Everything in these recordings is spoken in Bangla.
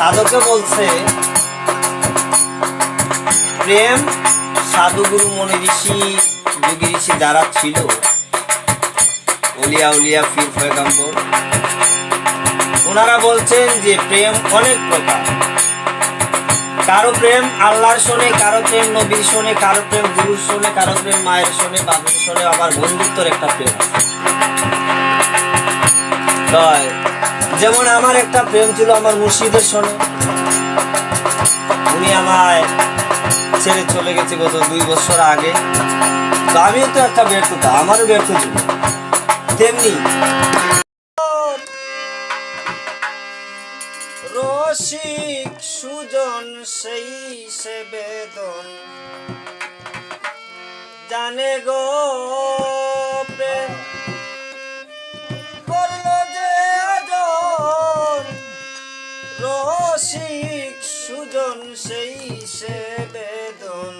সাধকে বলছে, প্রেম সাধুগুরু মনি ঋষি, যোগী ঋষি যারা ছিল, উলিয়া উলিয়া ফির পয়গম্বর ওনারা বলছেন যে প্রেম অনেক প্রকার। কারও প্রেম আল্লাহর শোনে, কারও প্রেম নবীর শোনে, কারও প্রেম গুরুর শোনে, কারও প্রেম মায়ের শোনে, বাবার শোনে, আবার বন্ধুত্বর একটা প্রেম আছে। তাই যেমন আমার একটা প্রেম ছিল, আমার মুর্শিদের শোনে উনি আমায় ছেড়ে চলে গেছে গত দুই বছর আগে। তো আমিও তো একটা ব্যর্থতা, আমারও ব্যর্থ ছিল তেমনি রসিক সুজন সেই সে বেদন। জানে গো সুজন সেই সে বেদন।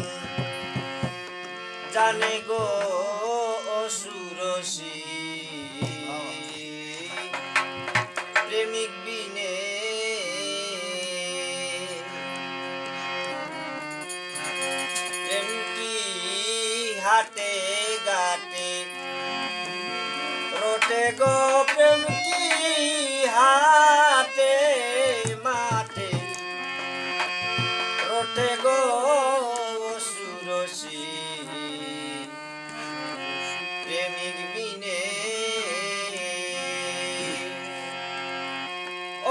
জানে গো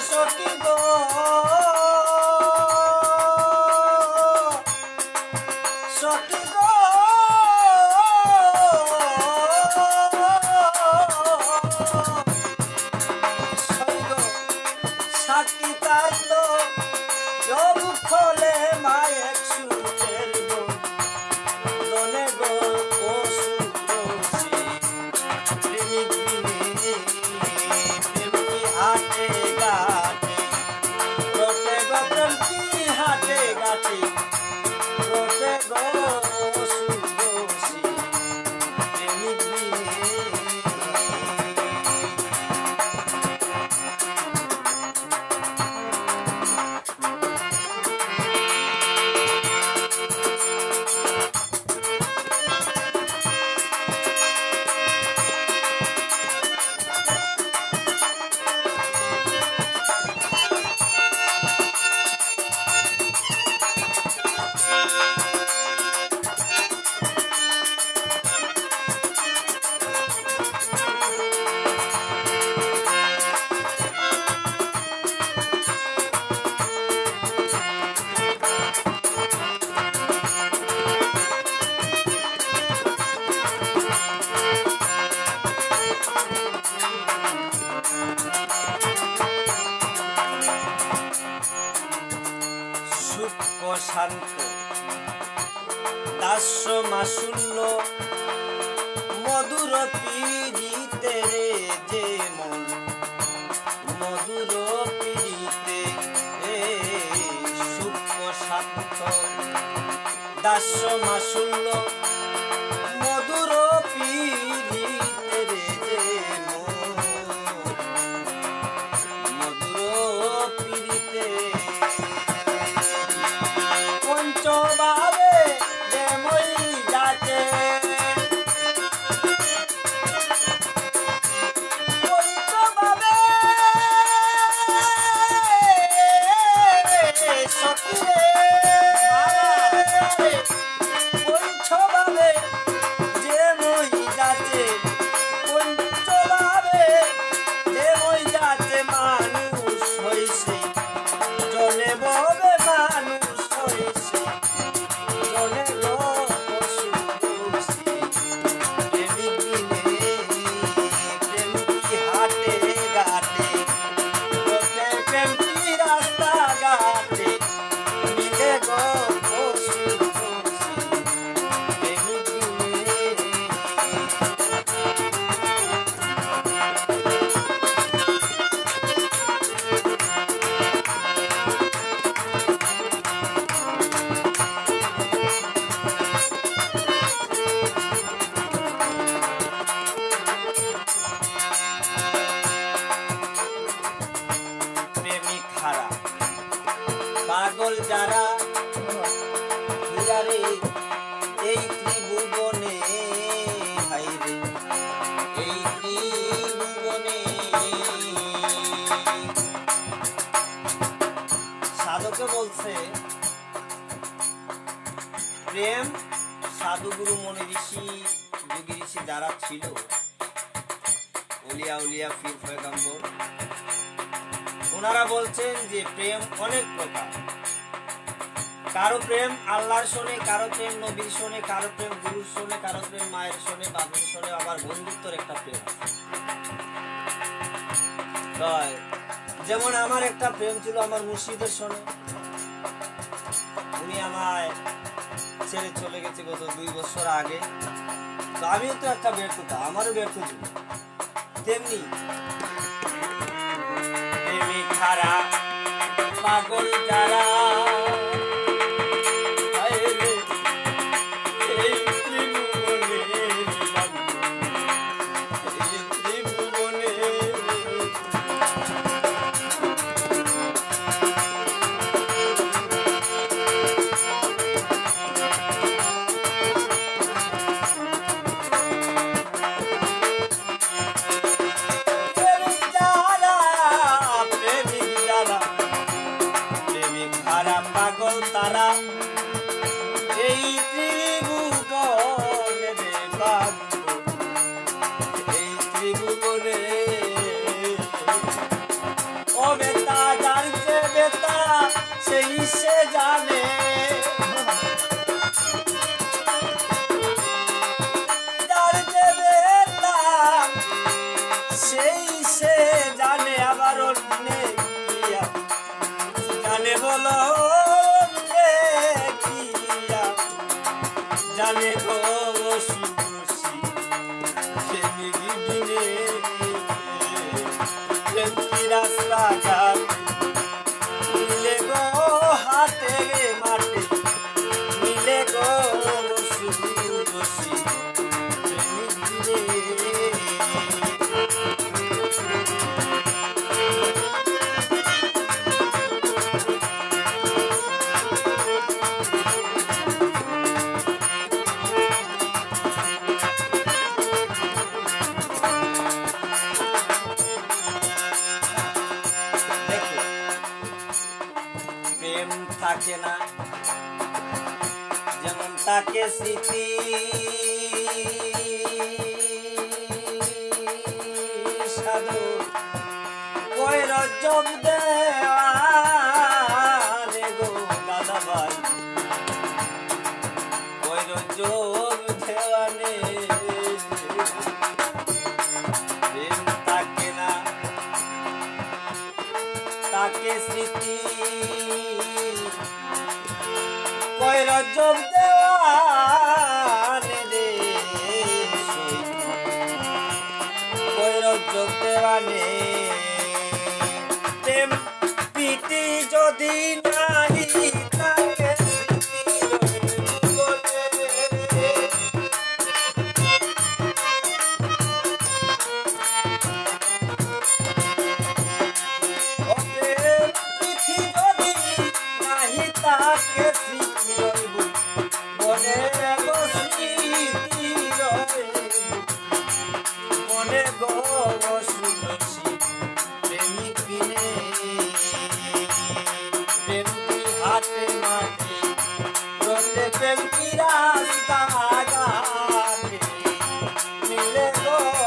সখী গো। সখী গো। সখী গো, তো চোখ খোলে মায়ের শান্ত। দাস্য মাসুল্য মধুর পীড়িতে রে যে মন, মধুর পীড়িতে রে সূক্ষ্ম শান্ত দাস্য মাসুল্য Yeah. সাধকে বলছে, প্রেম সাধুগুরু মনি ঋষি, যোগী ঋষি যারা ছিল উলিয়া উলিয়া ফির পয়গম্বর, ওনারা বলছেন যে প্রেম অনেক প্রকার। কারও প্রেম আল্লাহর শোনে, কারও প্রেম নবীর শোনে, কারও প্রেম গুরুর শোনে, কারও প্রেম মায়ের শোনে বাবুর শোনে, আবার বন্ধুত্বর একটা প্রেম যেমন আমার একটা প্রেম ছিল আমার মুর্শিদের শোনে উনি আমায় ছেড়ে চলে গেছে গত দুই বছর আগে। তো আমিও তো একটা ব্যর্থতা, আমারও ব্যর্থ ছিল তেমনি খারাপ পাগল যারা সে জানে থাকে না যেমন তাকে স্মৃতি। সাধু। কই রজব কৈরজক দেওয়ানি প্রেম প্রীতি যদি নাহি Oh.